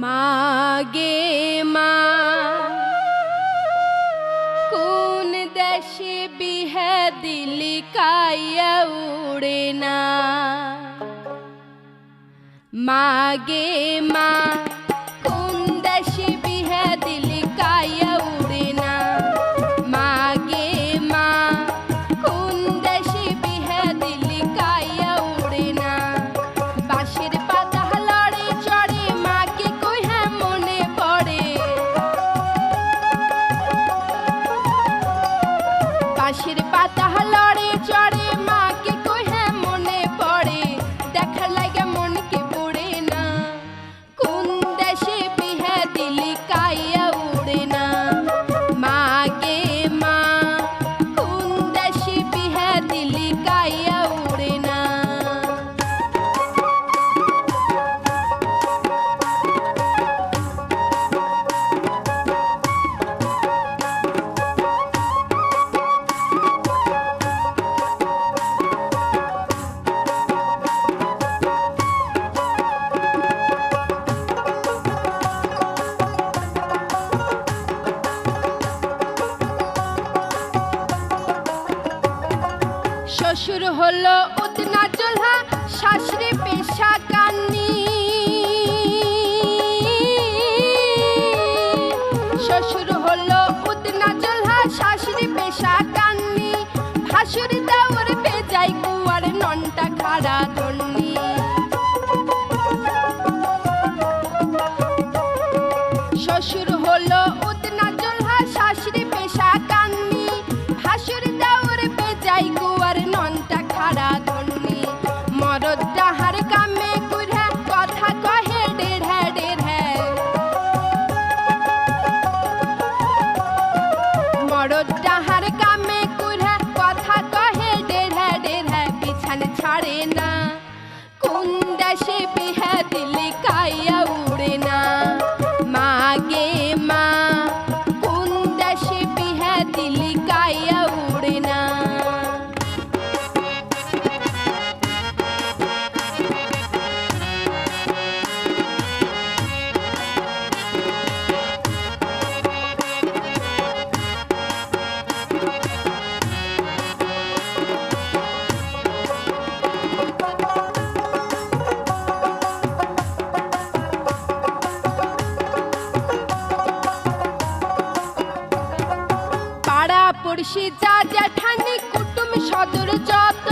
मागे मा। कुन दशि बिहदिलिकाया उड़ना। मागे मा। আকাশের পাতা হলো শ্বশুর হলো উদনা চোলা শাশুড়ি পেশা কান্নি। শ্বশুর হলো উদনা চোলা শাশুড়ি পেশা কান্নি। ভাসুর দাওর যাই কুয়ার ননটা খাড়া ধন্য পারে না। পিসি যা কুটুম সদর যত।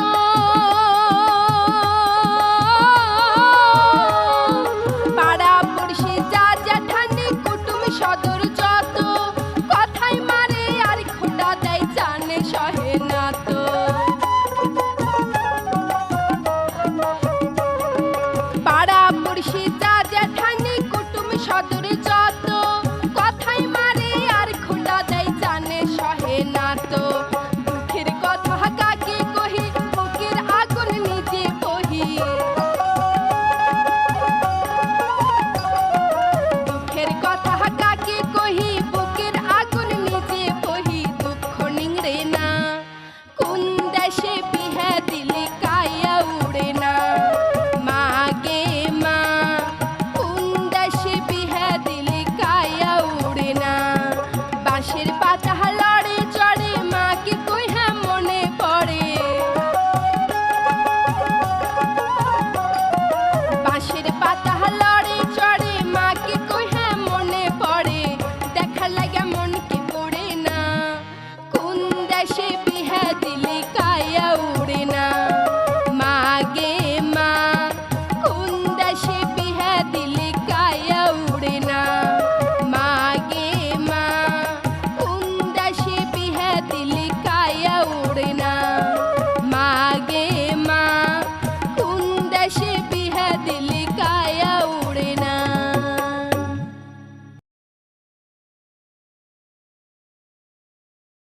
পাড়া পড়শি যা জ্যাঠানি কুটুম সদর যত। কথায় মারে আর খোটা দেয় জানে সহে না তো পাড়া পড়শি